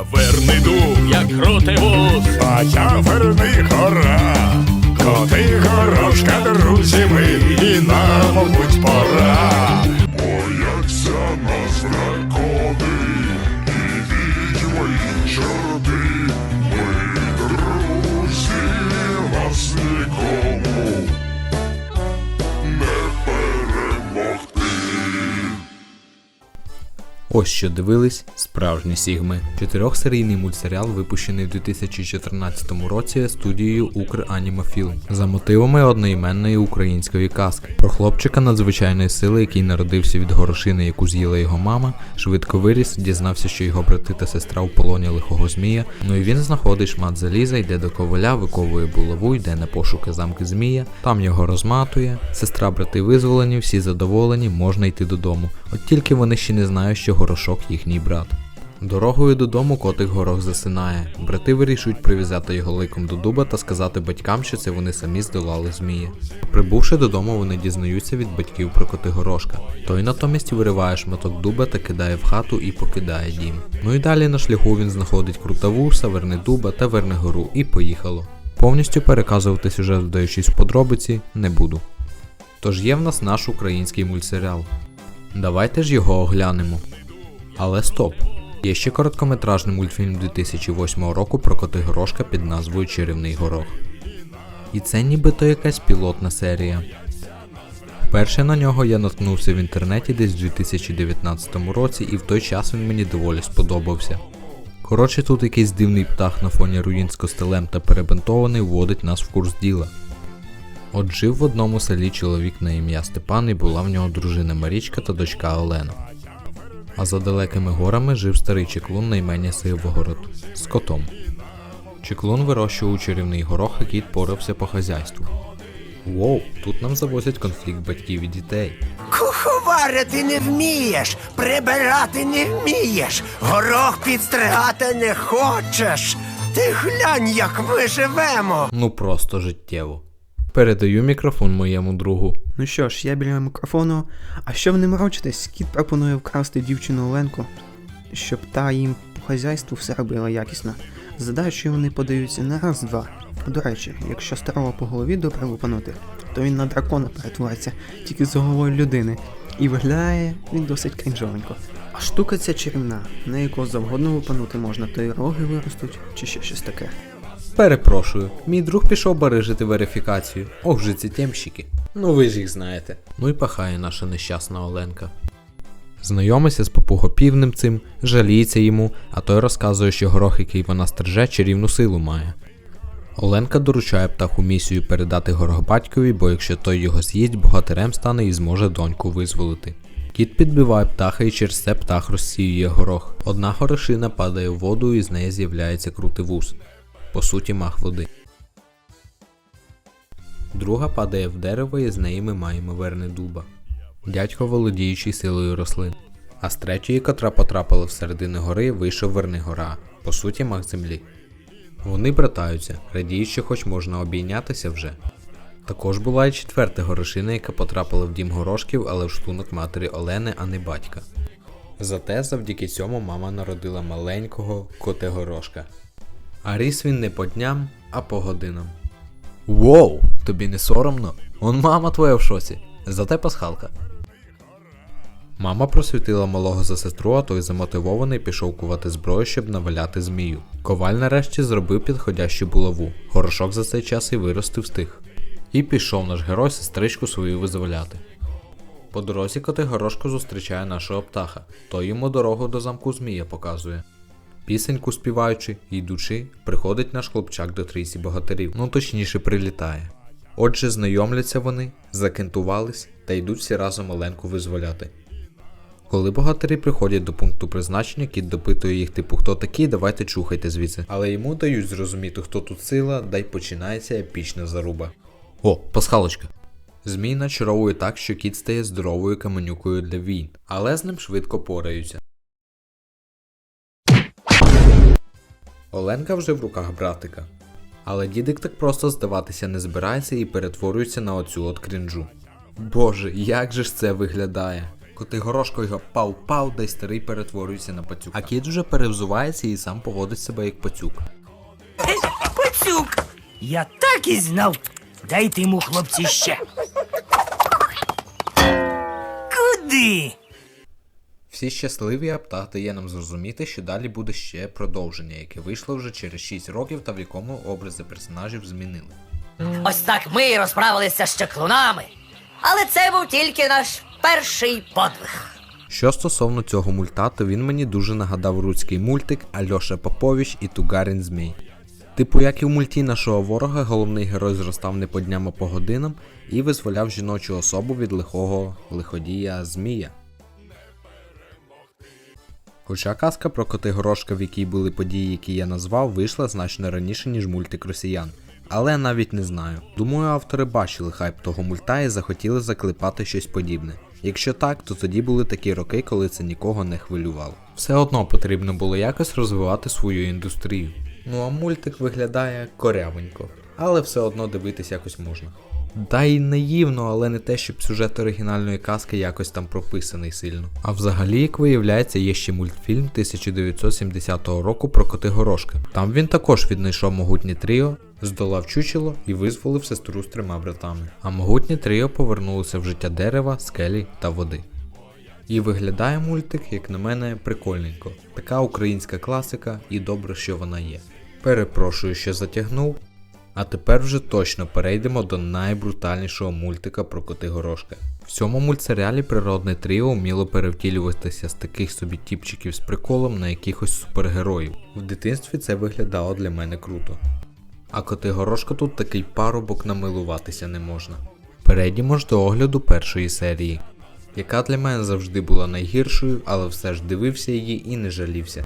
Я верний дуб, як крутий вуз. А я верний гора, коти горошка, друзі ми, і нам, мабуть, пора. Бояться нас дракони, Ось що дивились справжні Сігми. Чотирьохсерійний мультсеріал, випущений у 2014 році студією Укранімафілм за мотивами одноіменної української казки. Про хлопчика надзвичайної сили, який народився від горошини, яку з'їла його мама, швидко виріс, дізнався, що його брати та сестра у полоні лихого змія. Ну і він знаходить шмат заліза, йде до коваля, виковує булаву, йде на пошуки замки змія, там його розматує. Сестра брати визволені, всі задоволені, можна йти додому. От тільки вони ще не знають, що горошок їхній брат. Дорогою додому котик горох засинає. Брати вирішують прив'язати його ликом до дуба та сказати батькам, що це вони самі здолали змія. Прибувши додому, вони дізнаються від батьків про коти горошка. Той натомість вириває шматок дуба та кидає в хату і покидає дім. Ну і далі на шляху він знаходить крутавуса, верне дуба та верне гору і поїхало. Повністю переказувати сюжет, вдаючись в подробиці, не буду. Тож є в нас наш український мультсеріал. Давайте ж його оглянемо. Але стоп! Є ще короткометражний мультфільм 2008 року про коти горошка під назвою Чарівний горох. І це нібито якась пілотна серія. Вперше на нього я наткнувся в інтернеті десь у 2019 році, і в той час він мені доволі сподобався. Коротше, тут якийсь дивний птах на фоні руїн з костелем та перебинтований вводить нас в курс діла. От жив в одному селі чоловік на ім'я Степан і була в нього дружина Марічка та дочка Олена. А за далекими горами жив старий чеклун на ім'я Сивогород з котом. Чеклун вирощував чарівний горох, і кіт порався по хазяйству. Воу, тут нам завозять конфлікт батьків і дітей. Куховарити не вмієш, прибирати не вмієш, горох підстригати не хочеш. Ти глянь, як ми живемо. Ну просто життєво. Передаю мікрофон моєму другу. Ну що ж, я біля мікрофону. А що ви не морочитесь? Кіт пропонує вкрасти дівчину Оленку, щоб та їм по хазяйству все робила якісно. Задачі вони подаються на раз-два. До речі, якщо старого по голові добре лупанути, то він на дракона перетвориться тільки з головою людини. І виглядає він досить крінжовенько. А штука ця чарівна, на яку завгодно лупанути можна, то й роги виростуть, чи ще щось таке. Перепрошую, мій друг пішов барижити верифікацію. Ох же ці темщики. Ну ви ж їх знаєте. Ну і пахає наша нещасна Оленка. Знайомиться з попугопівним цим, жаліється йому, а той розказує, що горох, який вона стриже, чарівну силу має. Оленка доручає птаху місію передати горох батькові, бо якщо той його з'їсть, богатирем стане і зможе доньку визволити. Кіт підбиває птаха і через це птах розсіює горох. Одна горошина падає в воду і з неї з'являється крутий вуз. По суті, мах води. Друга падає в дерево і з неї ми маємо верни дуба. Дядько володіючий силою рослин. А з третьої, котра потрапила в середину гори, вийшов верни гора, по суті, мах землі. Вони братаються, радіють, що хоч можна обійнятися вже. Також була і четверта горошина, яка потрапила в дім горошків, але в шлунок матері Олени, а не батька. Зате завдяки цьому мама народила маленького коте горошка. А ріс він не по дням, а по годинам. Воу, тобі не соромно? Он мама твоя в шоці. Зате пасхалка. Мама просвітила малого за сестру, а той замотивований пішов кувати зброю, щоб наваляти змію. Коваль нарешті зробив підходящу булаву. Горошок за цей час і вирости встиг. І пішов наш герой сестричку свою визволяти. По дорозі коти горошко зустрічає нашого птаха, той йому дорогу до замку змія показує. Пісеньку співаючи, йдучи, приходить наш хлопчак до трійці богатирів, ну точніше прилітає. Отже, знайомляться вони, закентувались та йдуть всі разом Оленку визволяти. Коли богатирі приходять до пункту призначення, кіт допитує їх, типу, хто такий, давайте чухайте звідси. Але йому дають зрозуміти, хто тут сила, да й починається епічна заруба. О, пасхалочка. Змій начаровує так, що кіт стає здоровою каменюкою для війн, але з ним швидко пораються. Оленка вже в руках братика. Але дідик так просто здаватися не збирається і перетворюється на оцю от крінжу. Боже, як же ж це виглядає? Коти горошко його пау-пау, да старий перетворюється на пацюка. А кіт вже перевзувається і сам поводить себе як пацюк. Пацюк! Я так і знав. Дайте йому, хлопці, ще. Куди? Всі щасливі, а птах дає нам зрозуміти, що далі буде ще продовження, яке вийшло вже через 6 років та в якому образи персонажів змінили. Ось так ми розправилися з чаклунами. Але це був тільки наш перший подвиг. Що стосовно цього мульта, то він мені дуже нагадав руський мультик Альоша Попович і Тугарин Змій. Типу, як і в мульті нашого ворога, головний герой зростав не по дням, а по годинам і визволяв жіночу особу від лихого лиходія Змія. Хоча казка про коти горошка, в якій були події, які я назвав, вийшла значно раніше, ніж мультик росіян. Але навіть не знаю. Думаю, автори бачили хайп того мульта і захотіли заклепати щось подібне. Якщо так, то тоді були такі роки, коли це нікого не хвилювало. Все одно потрібно було якось розвивати свою індустрію. Ну а мультик виглядає корявенько, але все одно дивитись якось можна. Да й наївно, але не те, щоб сюжет оригінальної казки якось там прописаний сильно. А взагалі, як виявляється, є ще мультфільм 1970 року про коти горошка. Там він також віднайшов могутнє тріо, здолав чучело і визволив сестру з трьома братами. А могутнє тріо повернулося в життя дерева, скелі та води. І виглядає мультик, як на мене, прикольненько. Така українська класика, і добре, що вона є. Перепрошую, що затягнув. А тепер вже точно перейдемо до найбрутальнішого мультика про коти горошка. В цьому мультсеріалі природне тріо вміло перевтілюватися з таких собі тіпчиків з приколом на якихось супергероїв. В дитинстві це виглядало для мене круто. А коти горошка тут такий парубок намилуватися не можна. Перейдімо ж до огляду першої серії, яка для мене завжди була найгіршою, але все ж дивився її і не жалівся.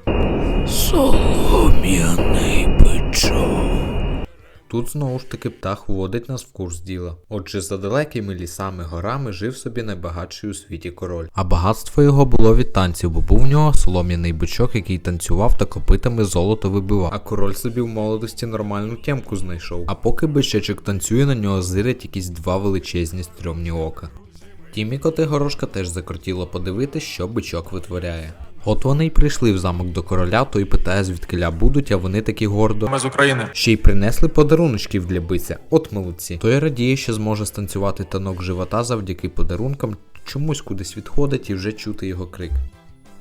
Солом'яний бичок. Тут знову ж таки птах вводить нас в курс діла. Отже, за далекими лісами горами жив собі найбагатший у світі король. А багатство його було від танців, бо був в нього солом'яний бичок, який танцював та копитами золото вибивав. А король собі в молодості нормальну тємку знайшов. А поки бичечок танцює, на нього зирять якісь два величезні стрьомні ока. Тімі коти горошка теж закортіло подивитись, що бичок витворяє. От вони й прийшли в замок до короля, той питає, звідкиля будуть, а вони такі гордо. Ми з України. Ще й принесли подаруночків для биця. От молодці. Той радіє, що зможе станцювати танок живота завдяки подарункам, чомусь кудись відходить і вже чути його крик.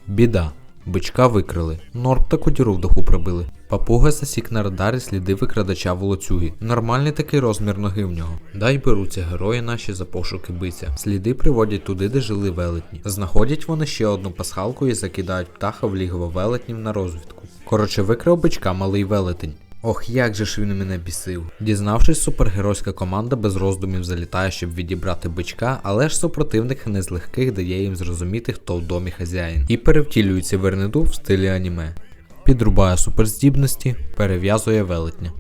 Біда. Бичка викрили. Норб таку діру в доху прибили. Папуга засік на радарі сліди викрадача волоцюги. Нормальний такий розмір ноги в нього. Дай беруться герої наші за пошуки биця. Сліди приводять туди, де жили велетні. Знаходять вони ще одну пасхалку і закидають птаха в лігво велетнів на розвідку. Коротше, викрав бичка малий велетень. Ох, як же ж він мене бісив. Дізнавшись, супергеройська команда без роздумів залітає, щоб відібрати бичка, але ж супротивник не з легких дає їм зрозуміти, хто в домі хазяїн. І перевтілюється Вернеду в стилі аніме. Підрубає суперздібності, перев'язує велетня.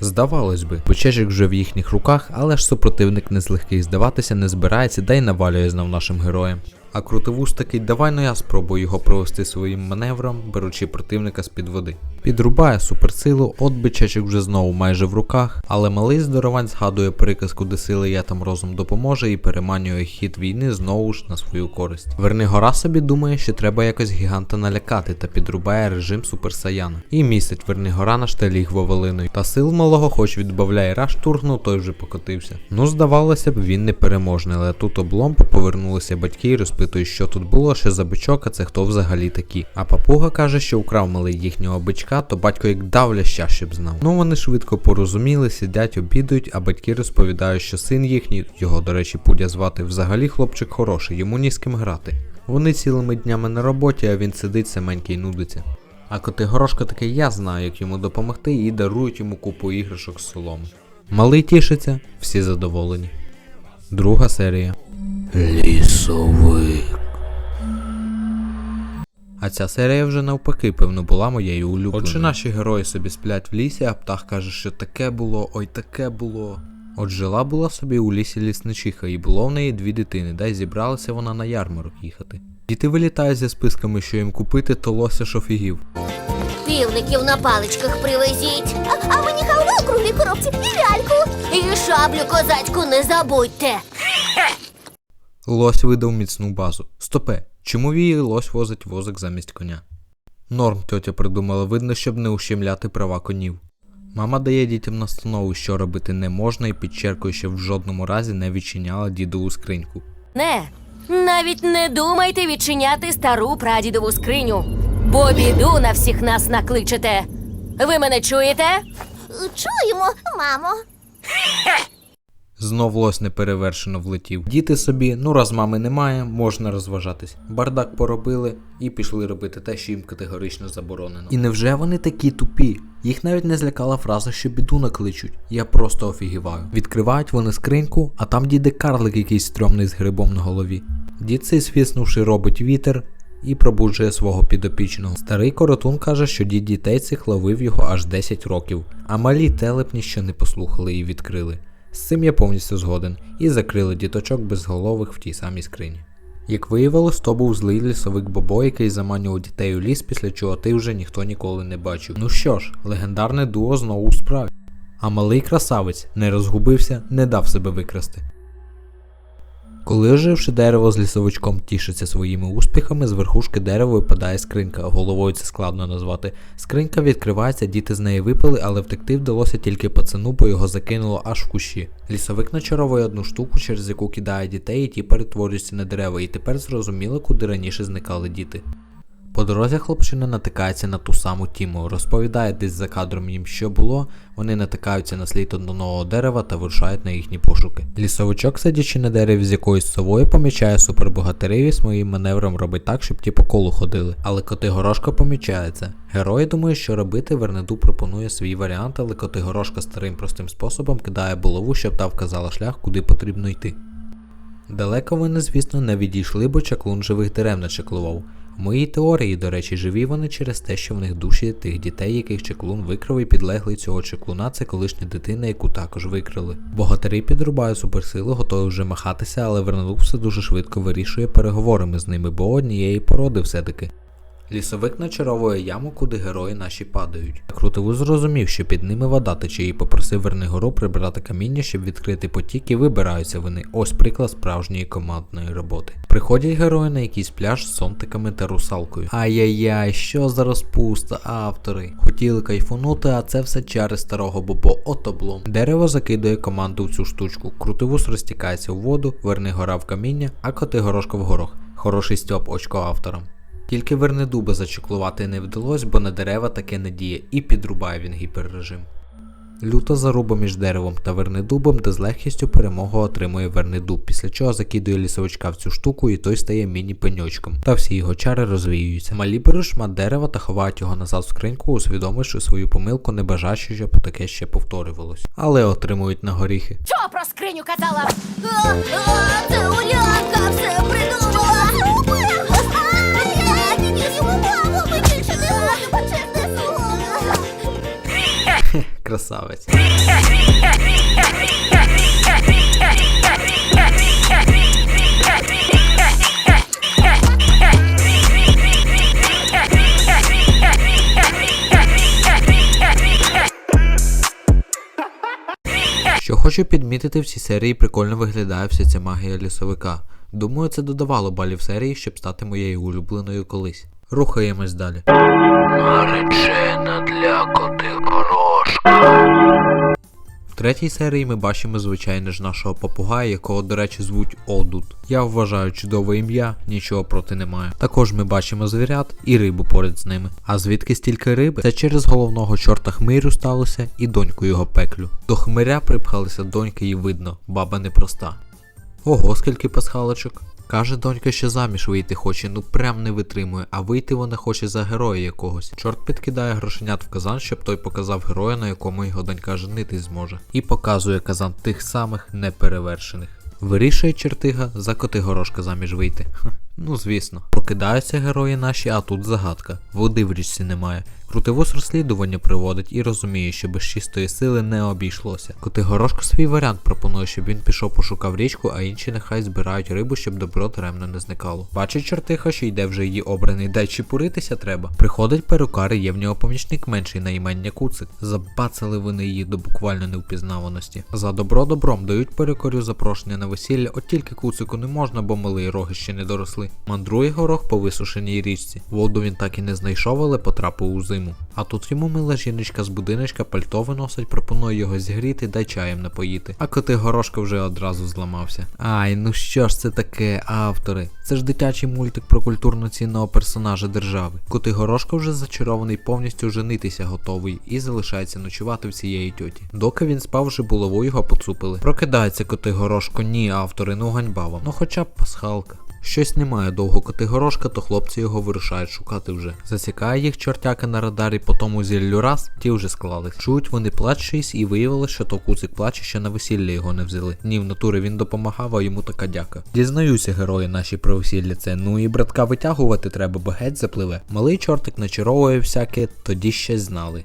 Здавалось би, бичечок вже в їхніх руках, але ж супротивник не з легких здаватися не збирається, да й навалює знов нашим героям. А крутивуз такий, давай ну я спробую його провести своїм маневром, беручи противника з під води. Підрубає суперсилу, от вже знову майже в руках, але малий здоровань згадує приказку, де сили я там розум допоможе і переманює хід війни знову ж на свою користь. Вернигора собі думає, що треба якось гіганта налякати та підрубає режим суперсаяна. І містить Вернигора на штеліг вовелиною. Та сил малого, хоч відбавляє раш тургнув, той вже покотився. Ну, здавалося б, він непереможний, але тут обломпа повернулися батьки і розпитують, що тут було, що за бичок, а це хто взагалі такі. А папуга каже, що украв малий їхнього бичка, то батько як дав ляща, щоб знав. Ну вони швидко порозуміли, сидять, обідують, а батьки розповідають, що син їхній, його, до речі, Пудя звати, взагалі хлопчик хороший, йому ні з ким грати. Вони цілими днями на роботі, а він сидить саменький нудиться. А коти горошка такий, я знаю, як йому допомогти, і дарують йому купу іграшок з соломи. Малий тішиться, всі задоволені. Друга серія. Лісовик. А ця серія вже навпаки, певно, була моєю улюбленою. Отже, наші герої собі сплять в лісі, а птах каже, що таке було, ой таке було. От жила була собі у лісі лісничиха, і було в неї дві дитини, да й зібралася вона на ярмарок їхати. Діти вилітають зі списками, що їм купити, то лося шофігів. Півників на паличках привезіть. А, а мені халву у круглій коробці і ляльку. І шаблю козацьку не забудьте. Лось видав міцну базу. Стопе, чому вії лось возить возик замість коня? Норм тьотя придумала, видно, щоб не ущемляти права конів. Мама дає дітям настанову, що робити не можна, і підчеркує, що в жодному разі не відчиняла дідову скриньку. Не, навіть не думайте відчиняти стару прадідову скриню, бо біду на всіх нас накличете. Ви мене чуєте? Чуємо, мамо. Знов лось неперевершено влетів. Діти собі, ну раз мами немає, можна розважатись. Бардак поробили і пішли робити те, що їм категорично заборонено. І невже вони такі тупі? Їх навіть не злякала фраза, що біду накличуть. Я просто офігіваю. Відкривають вони скриньку, а там діде карлик якийсь стрьомний з грибом на голові. Дід цей свіснувши робить вітер. І пробуджує свого підопічного. Старий коротун каже, що дід дітей цих ловив його аж 10 років, а малі телепні ще не послухали і відкрили. З цим я повністю згоден, і закрили діточок безголових в тій самій скрині. Як виявилось, то був злий лісовик Бобо, який заманював дітей у ліс, після чого ти вже ніхто ніколи не бачив. Ну що ж, легендарне дуо знову у справі. А малий красавець не розгубився, не дав себе викрасти. Коли оживши дерево з лісовичком тішиться своїми успіхами, з верхушки дерева випадає скринька. Головою це складно назвати. Скринька відкривається, діти з неї випили, але втекти вдалося тільки пацану, бо його закинуло аж в кущі. Лісовик начаровує одну штуку, через яку кидає дітей, і ті перетворюються на дерева, і тепер зрозуміло, куди раніше зникали діти. По дорозі хлопчина натикається на ту саму тіму, розповідає десь за кадром їм, що було. Вони натикаються на слід одного дерева та вирушають на їхні пошуки. Лісовичок, сидячи на дереві з якоюсь совою, помічає супербогатирів і своїм маневром робить так, щоб ті по колу ходили. Але Котигорошка помічається. Герой думає, що робити. Вернеду пропонує свій варіант, але Котигорошка старим простим способом кидає булаву, щоб та вказала шлях, куди потрібно йти. Далеко вони, звісно, не відійшли, бо чаклун живих дерев не моїй теорії, до речі, живі вони через те, що в них душі тих дітей, яких чеклун викрав і підлеглий цього чеклуна, це колишня дитина, яку також викрили. Богатирі підрубають суперсили, готові вже махатися, але Вернедуб все дуже швидко вирішує переговорами з ними, бо однієї породи все-таки. Лісовик начаровує яму, куди герої наші падають. Крутиву зрозумів, що під ними вода тече і попросив Вернигору прибрати каміння, щоб відкрити потік, і вибираються вони. Ось приклад справжньої командної роботи. Приходять герої на якийсь пляж з сонтиками та русалкою. Ай-яй-яй, що за розпуста, автори. Хотіли кайфунути, а це все чари старого бобо, от облом. Дерево закидує команду в цю штучку. Крутивус розтікається в воду, Вернигора в каміння, а Котигорошка в горох. Хороший стьоп очко авторам. Тільки Вернедуба зачеклувати не вдалося, бо на дерева таке не діє, і підрубає він гіперрежим. Люта заруба між деревом та Вернедубом, де з легкістю перемогу отримує Вернедуб, після чого закидує лісовичка в цю штуку і той стає міні-пеньочком. Та всі його чари розвіюються. Малі беруть шмат дерева та ховають його назад в скриньку, усвідомивши свою помилку, не бажаючи, щоб таке ще повторювалось. Але отримують на горіхи. Що про скриню казала? Це все придумала. Красавець. Що хочу підмітити, в цій серії прикольно виглядає вся ця магія лісовика. Думаю, це додавало балів серії, щоб стати моєю улюбленою колись. Рухаємось далі. Наречена для Котигорошка. В третій серії ми бачимо звичайно ж нашого попугая, якого, до речі, звуть Одут. Я вважаю чудове ім'я, нічого проти немає. Також ми бачимо звірят і рибу поряд з ними. А звідки стільки риби? Це через головного чорта хмирю сталося і доньку його пеклю. До хмиря припхалися доньки і видно, баба непроста. Ого, скільки пасхалочок. Каже донька, що заміж вийти хоче, ну прям не витримує, а вийти вона хоче за героя якогось. Чорт підкидає грошенят в казан, щоб той показав героя, на якому його донька женитись зможе. І показує казан тих самих неперевершених. Вирішує чертига за Котигорошка заміж вийти. Ну звісно, прокидаються герої наші, а тут загадка. Води в річці немає. Крутивус розслідування приводить і розуміє, що без чистої сили не обійшлося. Котигорошко свій варіант пропонує, щоб він пішов пошукав річку, а інші нехай збирають рибу, щоб добро даремно не зникало. Бачить чортиха, що йде вже її обраний, дай чепуритися треба. Приходить перукар і є в нього помічник менший на імення Куцик. Забацали вони її до буквально невпізнаваності. За добро добром дають перукарю запрошення на весілля, от тільки куцику не можна, бо малий роги ще не доросли. Мандрує горох по висушеній річці. Воду він так і не знайшов, але потрапив у зиму. А тут йому мила жіночка з будиночка пальто виносить, пропонує його зігріти, дай чаєм напоїти. А коти горошка вже одразу зламався. Ай, ну що ж це таке, автори? Це ж дитячий мультик про культурно цінного персонажа держави. Коти горошка вже зачарований повністю женитися готовий і залишається ночувати в цієї тьоті. Доки він спав, вже булаву його поцупили. Прокидається коти горошко, ні, автори, ну ганьба вам. Ну хоча б пасхалка. Щось немає довго Котигорошка, то хлопці його вирушають шукати вже. Засікає їх чортяка на радарі, по тому зіллю раз, ті вже склались. Чують вони плач чийсь і виявилось, що то куцик плаче, що на весілля його не взяли. Ні, в натурі він допомагав, а йому така дяка. Дізнаюся, герої наші про весілля це. Ну і братка витягувати треба, бо геть запливе. Малий чортик начаровує всяке, тоді ще знали.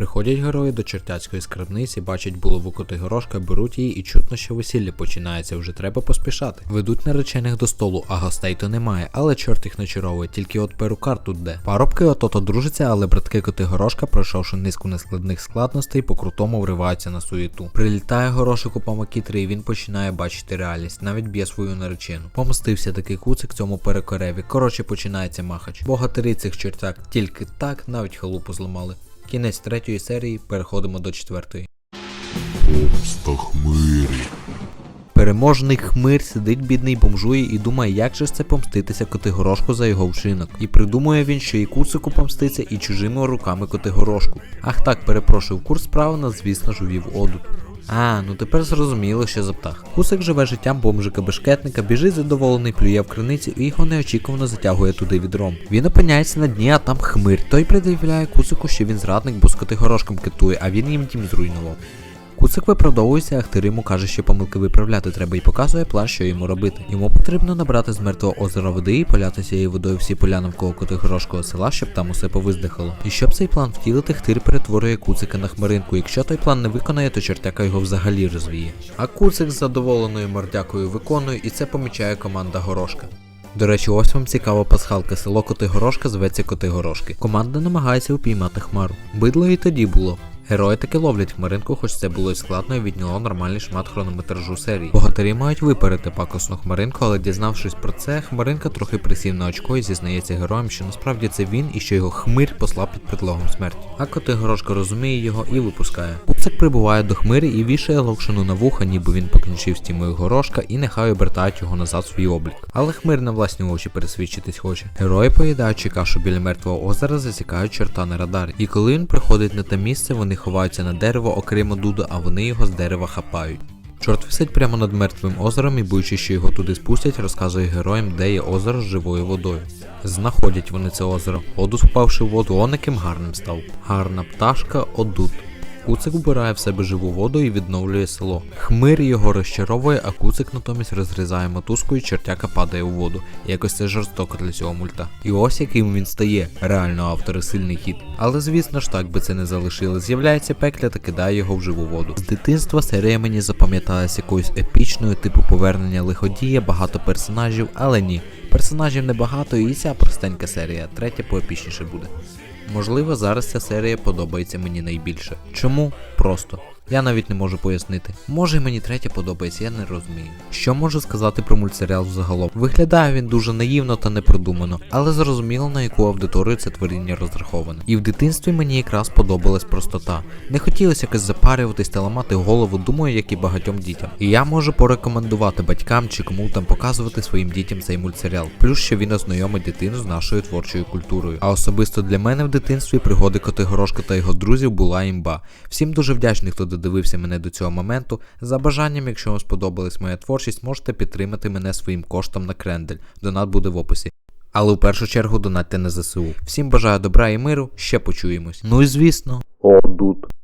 Приходять герої до чертяцької скарбниці, бачать булаву Котигорошка, беруть її і чутно, що весілля починається, вже треба поспішати. Ведуть наречених до столу, а гостей то немає, але чорт їх начаровує, тільки от перукар тут де. Парубки ото-то дружаться, але братки Котигорошка, пройшовши низку нескладних складностей, по крутому вриваються на суєту. Прилітає горошик у помакітри, і він починає бачити реальність, навіть б'є свою наречену. Помстився такий куцик цьому перекореві. Коротше, починається махач. Богатирі цих чортяк тільки так, навіть халупу зламали. Кінець третьої серії, переходимо до четвертої. Помста хмирі. Переможний хмир сидить бідний бомжує і думає, як же ж це помститися Котигорошку за його вчинок. І придумує він, що і куцику помститься, і чужими руками Котигорошку. Ах так, перепрошую, курс справи нас, звісно ж, увів одут. А, ну тепер зрозуміло, що за птах. Кусик живе життям бомжика-бешкетника, біжить задоволений, плює в криниці і його неочікувано затягує туди відром. Він опиняється на дні, а там хмир. Той пред'являє кусику, що він зрадник, бо з Котигорошком китує, а він їм дім зруйнував. Куцик виправдовується, а Хтир йому каже, що помилки виправляти треба і показує план, що йому робити. Йому потрібно набрати з мертвого озера води і поляти цією водою всі поля навколо Котигорошкого села, щоб там усе повиздихало. І щоб цей план втілити, Хтир перетворює Куцика на хмаринку. Якщо той план не виконає, то чертяка його взагалі розвіє. А Куцик з задоволеною мордякою виконує, і це помічає команда Горошка. До речі, ось вам цікава пасхалка. Село Котигорошка зветься Котигорошки. Команда намагається упіймати хмару. Бидло і тоді було. Герої таки ловлять хмаринку, хоч це було і складно і відняло нормальний шмат хронометражу серії. Богатирі мають випередити пакосну хмаринку, але дізнавшись про це, хмаринка трохи присів на очко і зізнається героям, що насправді це він і що його хмир послав під предлогом смерті. А Котигорошка розуміє його і випускає. Пупсик прибуває до хмири і вішає локшину на вуха, ніби він покінчив з тімою горошка, і нехай обертають його назад в свій облік. Але хмир на власні очі пересвідчитись хоче. Герої, поїдаючи кашу біля мертвого озера, засікають чорта на радарі. І коли він приходить на те місце, вони ховаються на дерево, окремо дуда, а вони його з дерева хапають. Чорт висить прямо над мертвим озером і боючи, що його туди спустять, розказує героям, де є озеро з живою водою. Знаходять вони це озеро. Одус, впавши в воду, ониким гарним став. Гарна пташка Одут. Куцик вбирає в себе живу воду і відновлює село. Хмир його розчаровує, а куцик натомість розрізає мотузку і чертяка падає у воду. Якось це жорстоко для цього мульта. І ось яким він стає. Реально автори сильний хід. Але звісно ж так би це не залишили. З'являється пекля та кидає його в живу воду. З дитинства серія мені запам'яталась якоюсь епічною, типу повернення лиходія, багато персонажів, але ні. Персонажів небагато, і ця простенька серія, третя поепічніше буде. Можливо, зараз ця серія подобається мені найбільше. Чому? Просто. Я навіть не можу пояснити. Може мені третя подобається, я не розумію. Що можу сказати про мультсеріал взагалом? Виглядає він дуже наївно та непродумано, але зрозуміло на яку аудиторію це творіння розраховане. І в дитинстві мені якраз подобалась простота. Не хотілося якось запарюватись та ламати голову, думаю, як і багатьом дітям. І я можу порекомендувати батькам чи кому там показувати своїм дітям цей мультсеріал. Плюс що він ознайомить дитину з нашою творчою культурою. А особисто для мене в дитинстві пригоди Котигорошка та його друзів була імба. Всім дуже вдячний, хто додивився мене до цього моменту. За бажанням, якщо вам сподобалась моя творчість, можете підтримати мене своїм коштом на крендель. Донат буде в описі. Але в першу чергу донатьте на ЗСУ. Всім бажаю добра і миру, ще почуємось. Ну і звісно, одут.